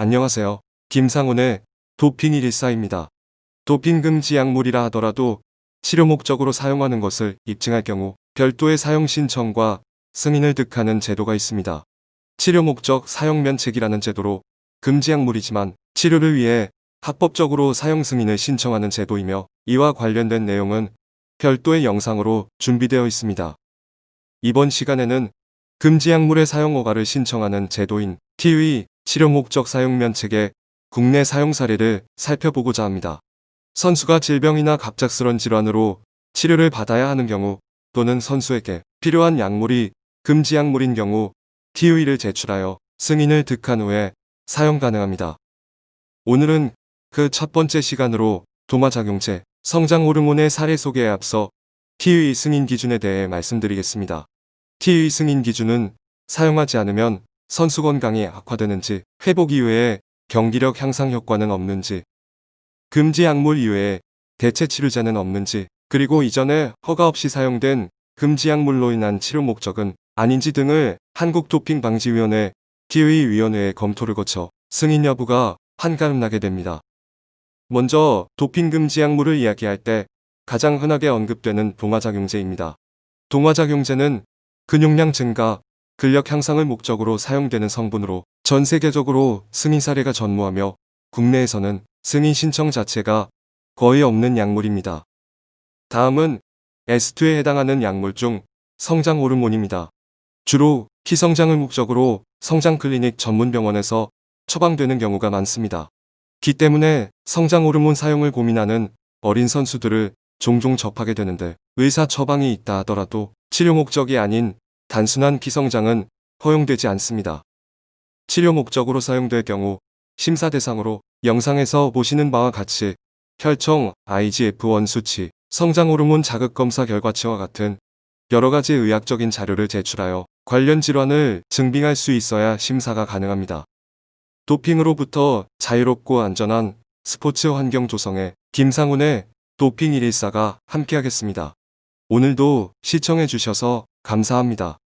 안녕하세요. 김상훈의 도핑 114입니다. 도핑 금지 약물이라 하더라도 치료 목적으로 사용하는 것을 입증할 경우 별도의 사용 신청과 승인을 득하는 제도가 있습니다. 치료 목적 사용 면책이라는 제도로 금지 약물이지만 치료를 위해 합법적으로 사용 승인을 신청하는 제도이며 이와 관련된 내용은 별도의 영상으로 준비되어 있습니다. 이번 시간에는 금지 약물의 사용 허가를 신청하는 제도인 T의 치료 목적 사용 면책의 국내 사용 사례를 살펴보고자 합니다. 선수가 질병이나 갑작스런 질환으로 치료를 받아야 하는 경우 또는 선수에게 필요한 약물이 금지 약물인 경우 T의를 제출하여 승인을 득한 후에 사용 가능합니다. 오늘은 그 첫 번째 시간으로 동화작용제, 성장 호르몬의 사례 소개에 앞서 T의 승인 기준에 대해 말씀드리겠습니다. T의 승인 기준은 사용하지 않으면 선수 건강이 악화되는지, 회복 이외에 경기력 향상 효과는 없는지, 금지 약물 이외에 대체 치료제는 없는지, 그리고 이전에 허가 없이 사용된 금지 약물로 인한 치료 목적은 아닌지 등을 한국도핑방지위원회 T의 위원회의 검토를 거쳐 승인 여부가 한가름나게 됩니다. 먼저 도핑 금지 약물을 이야기할 때 가장 흔하게 언급되는 동화작용제입니다. 동화작용제는 근육량 증가, 근력 향상을 목적으로 사용되는 성분으로 전 세계적으로 승인 사례가 전무하며 국내에서는 승인 신청 자체가 거의 없는 약물입니다. 다음은 S2에 해당하는 약물 중 성장 호르몬입니다. 주로 키 성장을 목적으로 성장 클리닉 전문 병원에서 처방되는 경우가 많습니다. 기 때문에 성장 호르몬 사용을 고민하는 어린 선수들을 종종 접하게 되는데 의사 처방이 있다 하더라도 치료 목적이 아닌 단순한 키성장은 허용되지 않습니다. 치료 목적으로 사용될 경우 심사 대상으로 영상에서 보시는 바와 같이 혈청, IGF-1 수치, 성장 호르몬 자극 검사 결과치와 같은 여러 가지 의학적인 자료를 제출하여 관련 질환을 증빙할 수 있어야 심사가 가능합니다. 도핑으로부터 자유롭고 안전한 스포츠 환경 조성에 김상훈의 도핑 114가 함께하겠습니다. 오늘도 시청해 주셔서 감사합니다.